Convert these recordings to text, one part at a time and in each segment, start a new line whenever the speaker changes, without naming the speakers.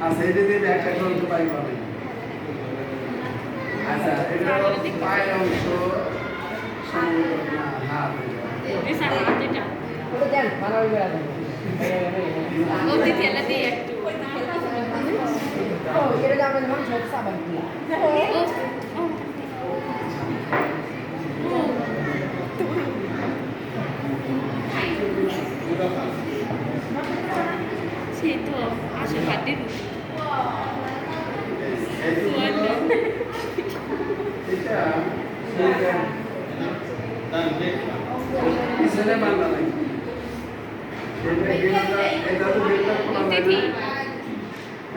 আচ্ছা এটা দিয়ে ব্যাগটা চলতে পারি পাবে আচ্ছা এটা পায়ের অংশ। সম্ভবত না হাত এটা।
ওটা দেন ভালো হয়ে গেল ও এটা যে আমাদের মাংস সাবান দিয়ে
সেই তো আশীর্বাদ দিন
এইটুকু হলো এটা এটা পিছনে বান্ধা নাই এটা গেরুটা এটা তো গেরুটা খোলা হয়
দেখি
না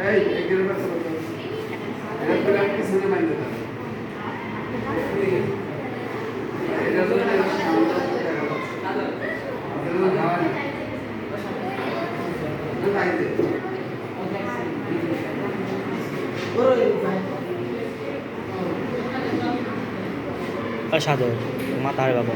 এই এই গেরুটা খোলা তো এটা তো আমি পিছনে বান্ধা দাও এটা তো সামনে এটা তো খাওয়া না এটা খাই দে
সাধু মা তার বাবা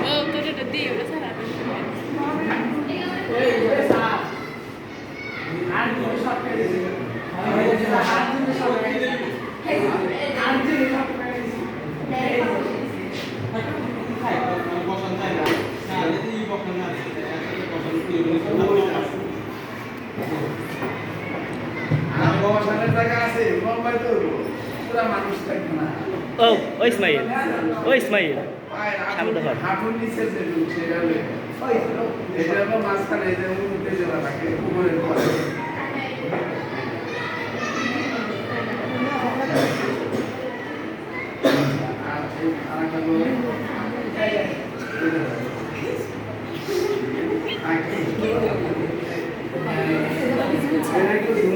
ও তোর এটা দিয়ে ওটা সারা
আর বসানোর জায়গা আছে লম্বাই তো পুরা মানুষ থাকবে না
ও ও ইসমাইল। ও ইসমাইল। সামনে দেখো।
হাঁটুর- নিচে যে হলো এটা হলো মাঝখানে যে উঠে যাওয়া থাকে উপরের পরে আর এই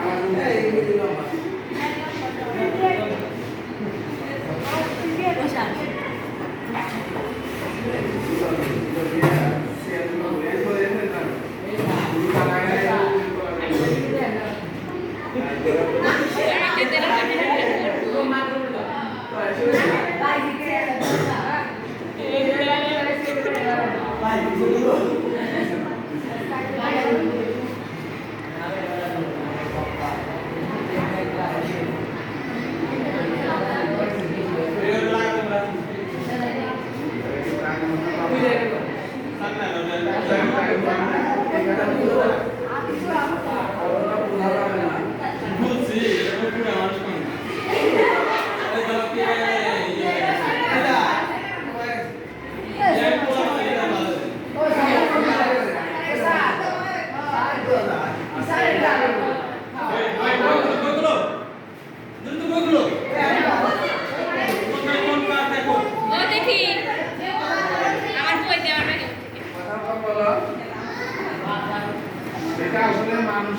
and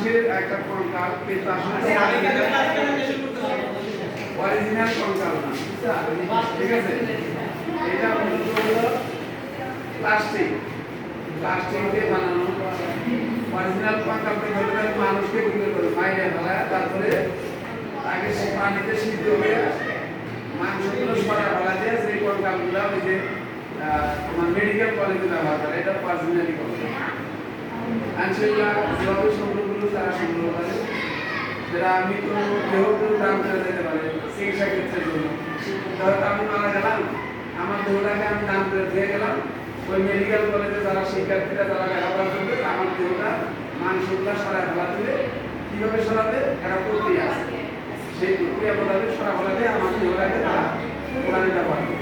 মানুষের একটা কঙ্কাল অরিজিনাল কঙ্কাল না। ঠিক আছে? এটা প্লাস্টিক প্লাস্টিক তারপরে তাকে সে পানিতে সিদ্ধ হয়ে মাংসগুলো সরা ফেলা দিয়ে সেই কঙ্কালগুলো ওই যে আহ, তোমার মেডিকেল কলেজে ব্যবহার করে এটা পার্সোনালি কঙ্কাল। যেভাবে সংগ্রহগুলো তারা সংগ্রহ করে সেটা আমি তো দেহগুলো দাম করে দিতে পারে চিকিৎসা ক্ষেত্রের জন্য। হয়তো আমি মারা গেলাম, আমার দেহটাকে আমি দান করে দিয়ে গেলাম। ওই মেডিকেল কলেজে যারা শিক্ষার্থীরা যারা লেখাপড়া করবে আমার দেহটা মাংসগুলা সরাই ফেলা দিলে কীভাবে সরাবে? একটা প্রক্রিয়া আছে। সেই প্রক্রিয়া মোতাবেক সরা ফেলাতে আমার দেহটাকে তারা ওখানে করবে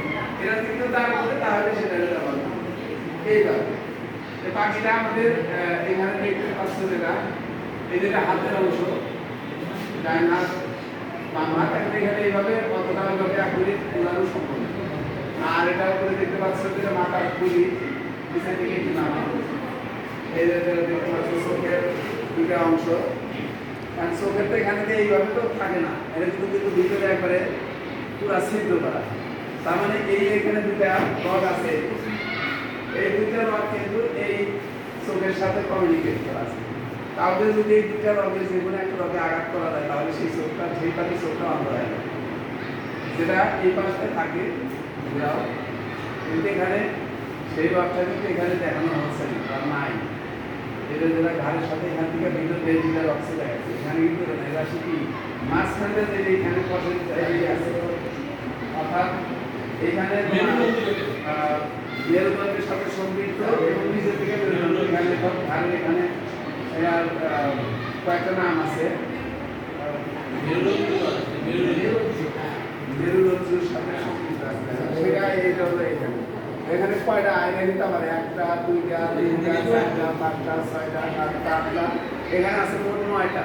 এটা কিন্তু দান করে, তাহলে সেটা করবে এইভাবে পাখিটা আমাদের এখানে দেখতে পাচ্ছ যেটা এই হাতের অংশ। ডাইন হাত বাম হাত এখন এখানে এইভাবে কতটা ভাবে আকৃতি উড়ানো সম্ভব আর এটা উপরে দেখতে পাচ্ছ যেটা মাথার খুলি পিছন থেকে একটু নামা এই যে দেখতে পাচ্ছ চোখের দুটা অংশ কারণ চোখের তো এখানে দিয়ে এইভাবে তো থাকে না। এটা কিন্তু কিন্তু ভিতরে একবারে পুরা ছিদ্র করা। তার মানে এই এখানে দুটা রড আছে। এই দুইটা রড কিন্তু এই চোখের সাথে কমিউনিকেট করা আছে। কাউকে যদি এই দুইটা রগে যে কোনো একটা রগে আঘাত করা যায়, তাহলে সেই চোখটা, সেই পাশে চোখটা অন্ধ হয়ে যেটা এই পাশে থাকে, যাও। কিন্তু এখানে সেই রডটা কিন্তু এখানে দেখানো হচ্ছে না, বা নাই। এটা যেটা ঘাড়ের সাথে এখান থেকে ভিতর দিয়ে যেটা রক্ত দেখা যাচ্ছে। এখানে কিন্তু এরা শুধু মাঝখানে যে এখানে এই আছে। অর্থাৎ এখানে মেরুদণ্ডের সাথে সম্পৃক্ত এবং নিচের থেকে মেরুদণ্ড। এখানে এখানে কয়েকটা নাম আছে। মেরুদণ্ডের সাথে সম্পৃক্ত আছে। সেটা এটা হলো এখানে এখানে কয়টা আয়না নিতে পারে একটা দুইটা তিনটা চারটা পাঁচটা ছয়টা সাতটা আটটা। এখানে আছে মোট নয়টা।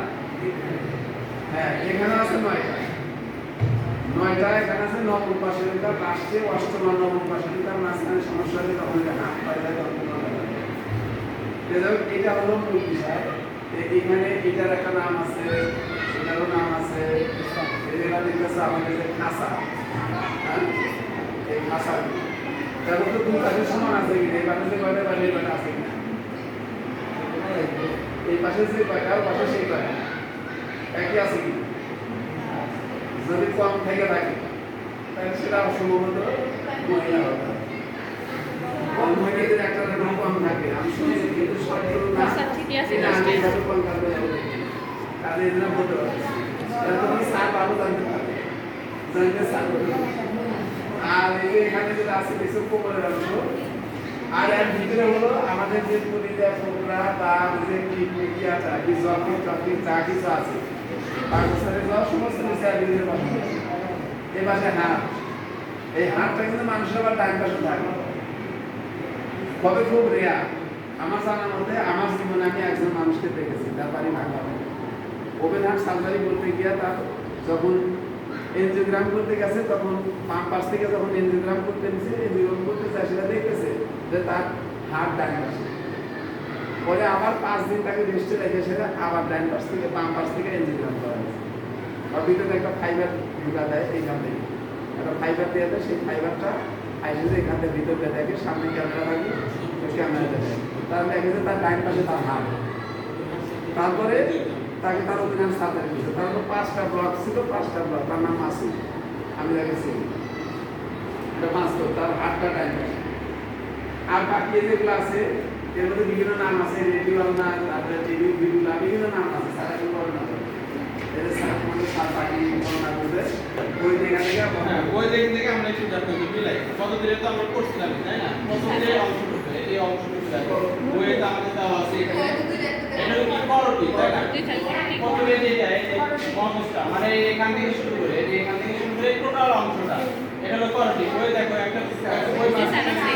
হ্যাঁ এখানে আছে নয়টা। নয়টা এখানে আছে নবম পাশের লাস্টে অষ্টম আর নবম পাশের মাঝখানে সমস্যা হলে তখন হাত তখন নয়টা লাগে। তো যাই হোক, এটা হলো মূল বিষয়। এখানে এটার একটা নাম আছে, এটারও নাম আছে এটা দেখতেছে আমাদের যে খাসা। হ্যাঁ? এই খাসা তারপর তো দুই পাশে সমান আছে কিনা? এই পাশে যে কয়টা পাশে এই কয়টা আছে একই আছে কিনা? যদি কম থেকে থাকে, তাহলে সেটা সম্ভবত মহিলা হবে। একটা রকম থাকে। আমি শুনেছি কিন্তু সঠিক না
ঠিকই আছে,
এটা আমি
বুঝতে
এভাবে কারণ এই বলতে পারছি তখন স্যার বাবু জানতে পারবে জানতে স্যার আর এই যে এখানে যেটা আছে কিছু কোমরের অংশ আর এর ভিতরে হলো আমাদের যে পরিচয় কোমরা বা যে কিডনি কি যখন যখন যা কিছু আছে পাকিস্তানের যাওয়া সমস্ত আর ভিতরে পাশে এই পাশে হাত এই হাতটা কিন্তু মানুষের আবার ডান পাশে থাকে। তবে খুব রেয়ার আমার জানার মধ্যে আমার জীবনে আমি একজন মানুষকে দেখেছি তার বাড়ি ঢাকা ওপেন হার্ট সার্জারি করতে গিয়ে তার যখন এনজিওগ্রাম করতে গেছে, তখন বাম পাশ থেকে যখন এনজিওগ্রাম করতে নিছে এনজিওগ্রাম করতে যায়, সেটা দেখতেছে যে তার হার্ট ডান পাশে। পরে আবার পাঁচ দিন তাকে রেস্টে রেখে সেটা আবার ডান পাশ থেকে, বাম পাশ থেকে এনজিওগ্রাম করা হয়েছে। আর ভিতরে একটা ফাইবার ঢুকা দেয় এইখান থেকে। একটা ফাইবার দেওয়া দেয়, সেই ফাইবারটা আইসে এখান থেকে ভিতরে দেখে, সামনে ক্যামেরা থাকে ক্যামেরা দেখে তার দেখে তার ডাইন পাশে তার হাত। তারপরে তাকে তার অধিনাম সাঁতারে দিয়েছে তার হলো পাঁচটা ব্লক ছিল পাঁচটা ব্লক তার নাম মাসুদ আমি তাকে চিনি তার ডাইন পাশে আর বাকি যেগুলো আছে এর মধ্যে বিভিন্ন নাম আছে রেডিও না তারপরে টিভি বিরুলা বিভিন্ন নাম আছে। সারা কিন্তু বর্ণনা করে এদের সারা আমাদের সাত বাকি বর্ণনা করবে ওই জায়গা থেকে
হ্যাঁ, ওই দিক থেকে আমরা একটু মিলাই। কত দিনে তো আমরা করছিলাম তাই না? যে অংশটুকু এই অংশটুকু দেখো ওয়েট আমাদের দেওয়া আছে এটা কি করটি তাই না?
দুই সাইড করটি।
প্রথমে যেটা এই যে মগজটা মানে এখান থেকে শুরু করে এই এখান থেকে শুরু করে টোটাল অংশটা এটা হলো করটি। ওই দেখো একটা ওই
জি, স্যার, আছে।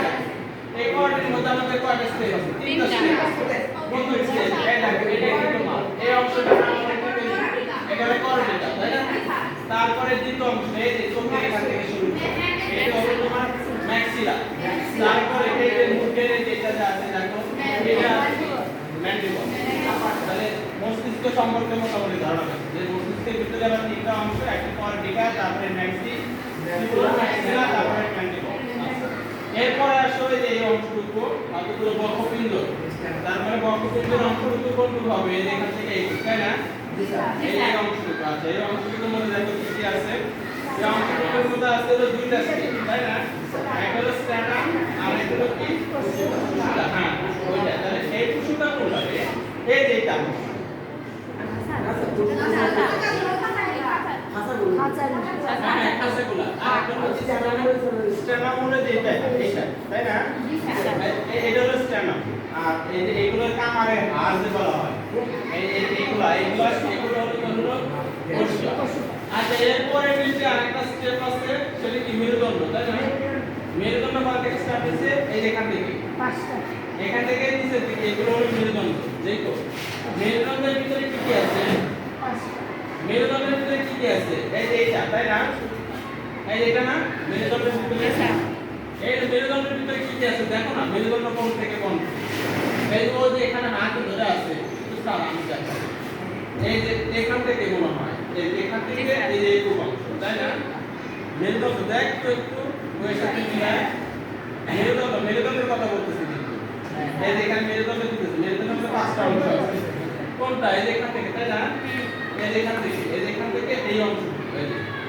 এই করটির মধ্যে আমাদের কয়টা স্টেজ আছে? তিনটা
তিনটা।
স্টেজ প্রথম স্টেজ এই দেখো এটা কিন্তু মাল এই অংশটা নাম আমরা কি বলি? এটা হলো করটিটা তাই না? তারপরে দ্বিতীয় অংশ এই যে চোখের এখান থেকে শুরু করে এটা হলো তোমার ম্যাক্সিলা তারপরে এই যে মুখের এই যেটা যে আছে দেখো এটা ম্যান্ডিবল তাহলে মস্তিষ্ক সম্পর্কে মোটামুটি ধারণা যে মস্তিষ্কের ভিতরে আবার তিনটা অংশ একটা কর্টিকা তারপরে ম্যাক্সি তারপরে ম্যান্ডিবল এরপরে আসলে যে এই অংশটুকু কতগুলো বক্ষপিণ্ড তার মানে বক্ষপিণ্ডের অংশটুকু কোনটুকু হবে এখান থেকে এই তাই না এই অংশটুকু আছে? এই অংশটুকুর মধ্যে দেখো কি আছে? এই অংশটুকুর মধ্যে আছে হলো দুইটা তাই না? এই যে এটা তাই না এটা হলো স্ট্যাটাম আর এইগুলো কামারে হাড় যে বলা হয় এই এই এইগুলা এইগুলা এগুলো হলো আচ্ছা এরপরে নিচে আরেকটা স্টেপ আছে সেটা কি মেরুদণ্ড তাই না মেরুদণ্ড থেকে স্টার্ট হচ্ছে এই এখান থেকে। এখান থেকে নিচের দিকে এগুলো হলো মেরুদণ্ড তো। মেরুদণ্ডের ভিতরে কি কি আছে? মেরুদণ্ডের ভিতরে কি কি আছে? এই যে এইটা তাই না? এই এটা না? মেরুদণ্ডের ভিতরে।
আচ্ছা।
এই মেরুদণ্ডের ভিতরে কি কি আছে? দেখো না মেরুদণ্ড কোন থেকে কোন? এই যে ও যে এখানে হাত ধরে আছে সারা আমি দেখো এই যে এখান থেকে মনে হয় এখান থেকে এই যে অংশ তাই না? মেরুদণ্ড দেখ তো একটু। দুয়ের সাথে মিলে মেরুদণ্ড, মেরুদণ্ডের কথা বলতেছি কিন্তু। এই যে এখানে মেরুদণ্ড দিতেছে মেরুদণ্ডে পাঁচটা অংশ আছে। কোনটা? এই যে এখান থেকে, তাই না? এই যে এখান থেকে, এই যে এখান থেকে এই অংশ।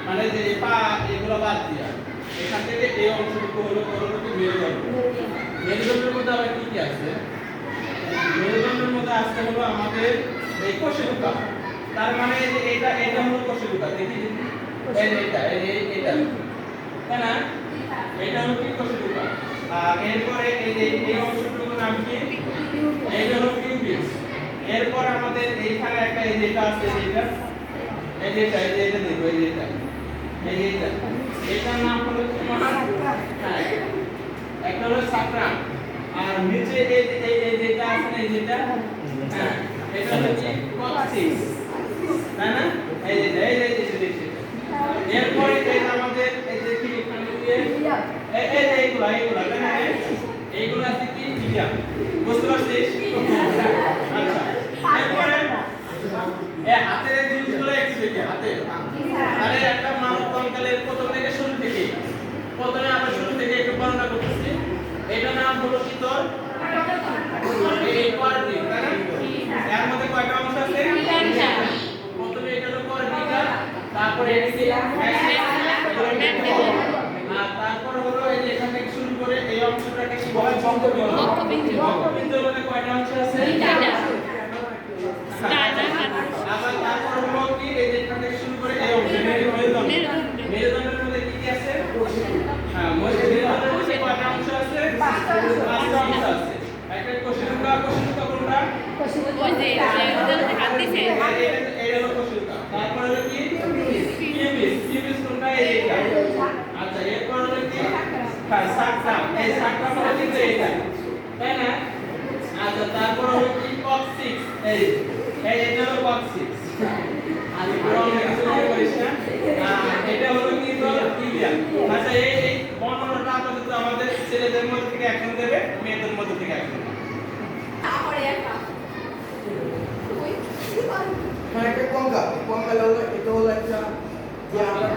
মানে যে পা, এগুলো বাদ দিয়া। এখান থেকে এই অংশটুকু হলো পরবর্তী মেরুদণ্ড। মেরুদণ্ডের মধ্যে আবার কি কি আছে? মেরুদণ্ডের মধ্যে আসতে হলো আমাদের এই কোষেলুকা তার মানে এটা এটা হলো কোষেলুকা দেখি এটা এটা। তাই না? এটা হলো আর এরপরে এই যে এই অংশটুকুর নাম কি? এইটা হলো কিউবিস এরপর আমাদের এইখানে একটা এই যে এটা আছে এই এই যে এটা এই যে এটা দেখো এই যে এটা এই যে এটা এটার নাম হলো তোমার হ্যাঁ একটা হলো সাকরাম আর নিচে এই এই যেটা আছে না যেটা? হ্যাঁ এটা হলো কি? তাই না? এই যে এই যে এরপরে যে আমাদের এই যে কি এখানে দিয়ে পারছিস? আচ্ছা। প্রথম আমরা শুরু থেকে এটা নাম হলো কি তোর? এই মধ্যে কয়টা প্রথমে এটা হলো কোয়ার্টিকা তারপরে কি আর তারপর হলো এই যে এখান থেকে শুরু করে এই অংশটাকে কি বলে বঙ্গবিন্দু
বঙ্গবিন্দু।
কয়টা অংশ আছে
তিনটা। ডানা,
আবার তারপর হলো কি এই যে এখান থেকে শুরু করে এই অংশ মেরুদণ্ড
মেরুদণ্ড।
মেরুদণ্ডের মধ্যে কি কি আছে হ্যাঁ মেরুদণ্ডের মধ্যে কয়টা অংশ আছে পাঁচটা অংশ আছে একটা কোষিকা কোষিকা কোনটা
ওই যে যেগুলোতে হাত দিছে
এই- এই- এই হলো কোষিকা তারপর হলো কি কিউবিস কিউবিস কোনটা এই এইটা আচ্ছা এরপর হলো কি হ্যাঁ সাকরাম এই সাকরাম হলো কিন্তু এইটা তাই না আচ্ছা তারপর হলো কি কক্সিক্স এই এই এটা হলো কক্সিক্স আর পুরো অনেক কিছু মনে করিস না আর এটা হলো কি তোর ইলিয়াম আচ্ছা এই এই বর্ণনাটা আপাতত আমাদের ছেলেদের মধ্যে থেকে একজন দেবে মেয়েদের মধ্যে থেকে একজন দেবে।
মানে একটা কঙ্কাল কঙ্কাল হলো এটা হলো একটা যে আমরা।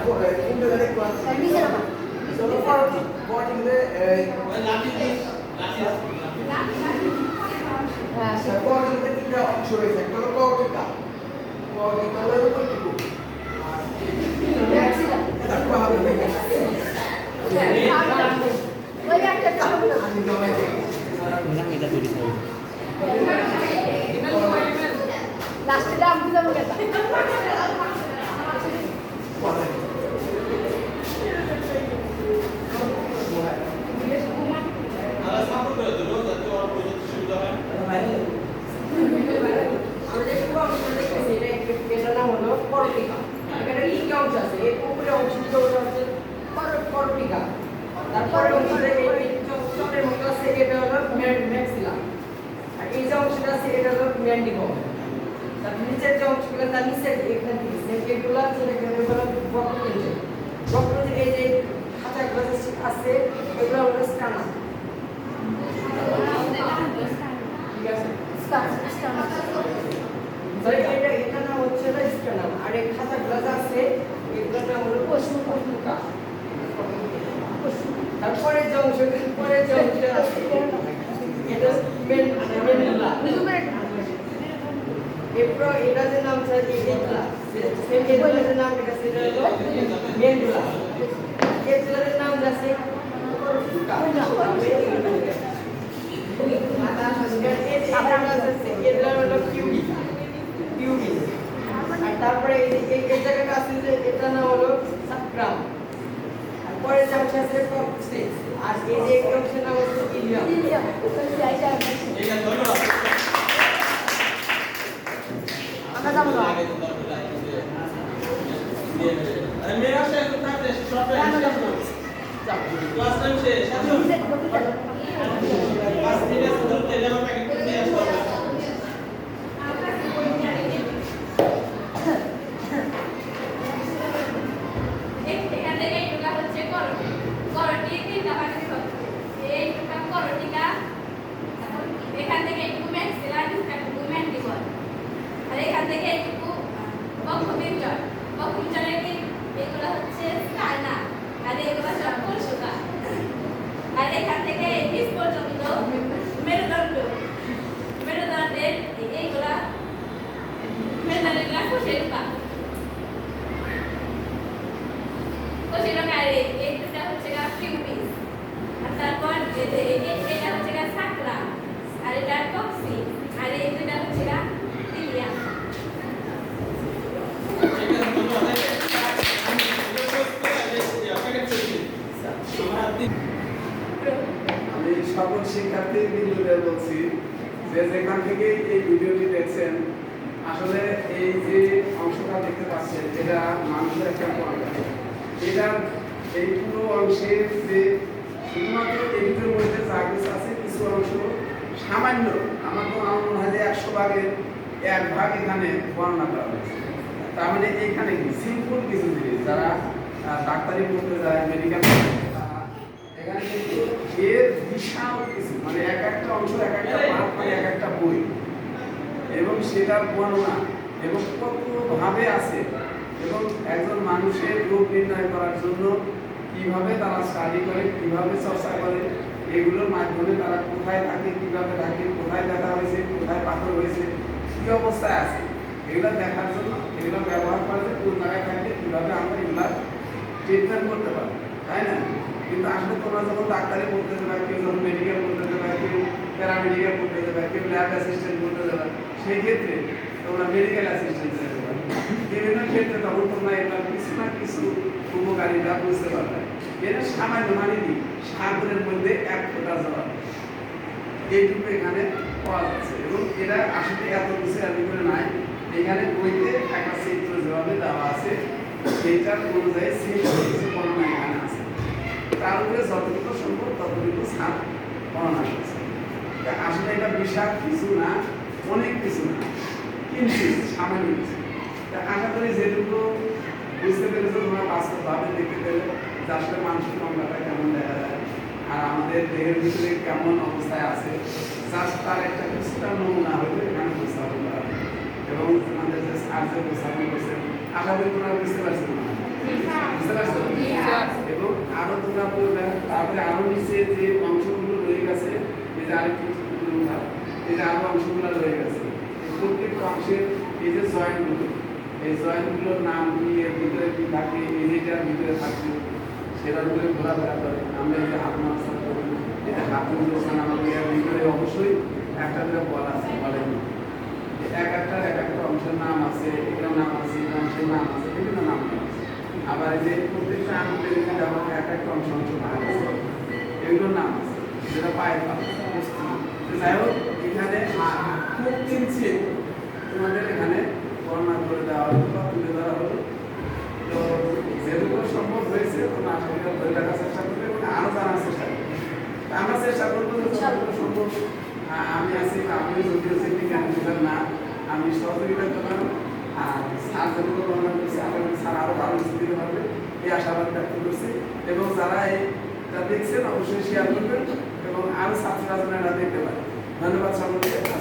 পরটিতে তিনটা অংশ রয়েছে একটা হলো কর্টিকা হলো আমি
এটা তৈরি করে
লাস্টে দাম দিলাম কেন
পড়ে
আবার সাপোর্ট করে দেবো যাতে ওর প্রযুক্তি সুবিধা হয়
আমাদের পুরো অংশ দেখতেছি এটা একটু- এটার নাম হলো করটিকা এখানে তিনটা অংশ আছে এর উপরে অংশ দুটো হচ্ছে কর- করটিকা তারপরে অংশটা এই এই চক- চকের মতো আছে এটা হলো ম্যাক্সিলা আর এই যে অংশটা আছে এটা হলো ম্যান্ডিবল তার নিচের যে অংশগুলো তার নিচের সেটাকে বলা হয় বক্রপঞ্জ বক্রপঞ্জ এই যে খাঁচাগুলো যে আছে, এগুলো হলো স্ক্যানার আর এই গ্লাস আছে, এগুলোর নাম হলো পশু পশুকা তারপরে যে অংশ এটা মেন এরপর এটা যে নাম আছে এগুলা সেই এগুলা যে নাম এটা সেটা হলো মেনুলা এগুলার নাম আছে এটা
আমি সকল শিক্ষার্থী যে যেখান থেকে এই ভিডিওটি দেখছেন, আসলে এই যে অংশটা দেখতে পাচ্ছেন, এটা মানুষের একটা পয়েন্ট এই পুরো অংশের যে কিছু আছে, কিছু অংশ সামান্য আমার তো আমার মনে হয় যে একশো ভাগের এক ভাগ এখানে বর্ণনা করা হয়েছে। তার মানে এখানে কি সিম্পল কিছু জিনিস, যারা ডাক্তারি পড়তে যায় মেডিকেল এখানে কিন্তু এর বিশাল কিছু মানে এক একটা অংশ, এক একটা মানে এক একটা বই। এবং সেটার বর্ণনা, এবং কতভাবে আছে, এবং একজন মানুষের রোগ নির্ণয় করার জন্য কীভাবে তারা স্টাডি করে, কীভাবে চর্চা করে এগুলোর মাধ্যমে তারা কোথায় থাকে, কীভাবে থাকে, কোথায় ব্যথা হয়েছে, কোথায় পাথর হয়েছে, কি অবস্থায় আছে, এগুলো দেখার জন্য, এগুলো ব্যবহার করে যে কোন জায়গায় থাকলে কীভাবে আমরা এগুলা ট্রিটমেন্ট করতে পারি, তাই না? কিন্তু আসলে তোমরা যখন ডাক্তারি পড়তে যাবে, কেউ যখন মেডিকেল পড়তে যাবে, কেউ প্যারামেডিকেল পড়তে যাবে, কেউ ল্যাব অ্যাসিস্ট্যান্ট পড়তে যাবে, সেই ক্ষেত্রে তোমরা মেডিকেল অ্যাসিস্ট্যান্ট বিভিন্ন ক্ষেত্রে তখন তোমরা এবার কিছু না কিছু উপকারিতা বুঝতে পারবে। এটা সামান্য মানে কি? সাগরের মধ্যে এক ফোঁটা জল। এইটুকু এখানে পাওয়া যাচ্ছে এবং এটা আসলে এত কিছু এর ভিতরে নাই। এখানে বইতে একটা চিত্র যেভাবে দেওয়া আছে। সেইটার অনুযায়ী সেই কিছু বর্ণনা এখানে আছে। তার উপরে যতটুকু সম্ভব ততটুকু ছাপ বর্ণনা করছে। আসলে এটা বিশাল কিছু না, অনেক কিছু না। কিন্তু সামান্য কিছু। আশা করি যেটুকু বুঝতে পেরেছ, তোমরা বাস্তবভাবে দেখতে পেলে। আসলে মানুষের সংখ্যাটা কেমন দেখা যায়? আর আমাদের দেহের ভিতরে কেমন অবস্থায় আছে? জাস্ট তার একটা কিছুটা নমুনা হইলে এখানে উপস্থাপন করা এবং আমাদের যে স্যার যে উপস্থাপন করছেন আশা করি তোমরা বুঝতে পারছ না। বুঝতে পারছ এবং আরও তোমরা তারপরে আরও নিচে যে অংশগুলো রয়ে গেছে, এই যে আরেকটি এই যে আরও অংশগুলো রয়ে গেছে, এই প্রত্যেকটা অংশের এই যে জয়েন্টগুলো এই জয়েন্টগুলোর নাম এর ভিতরে কি থাকে এই যেটার ভিতরে থাকে সেটার উপরে ঘোরাফেরা করে আমরা যে হাত মাথা করি এটা হাত মোছান আমাদের ভিতরে অবশ্যই একটা করে বল আছে, বলেন। এক একটা এক একটা অংশের নাম আছে, এটার নাম আছে এটা অংশের নাম আছে, বিভিন্ন নাম আছে। আবার যে প্রত্যেকটা আঙুলের এখানে যেমন এক একটা অংশ অংশ ভাগ আছে, এগুলোর নাম আছে, যেটা পায়ের যাই হোক, এখানে খুব চিনচিত তোমাদের এখানে বর্ণনা করে দেওয়া হলো বা তুলে ধরা হলো। তো যেটুকু সম্ভব হয়েছে তোমরা আশা করি ধরে চেষ্টা করবে আমি আছি আমিও যদিও বিজ্ঞান বিভাগ না আমি সহযোগিতা করলাম আর স্যার যেটুকু বর্ণনা করছে আগামী স্যার আরও ভালো দিতে পারবে এই আশাবাদ ব্যক্ত করছি এবং যারা এটা দেখছেন অবশ্যই শেয়ার করবেন এবং আরও ছাত্ররা যেন এটা দেখতে পারে ধন্যবাদ সকলকে।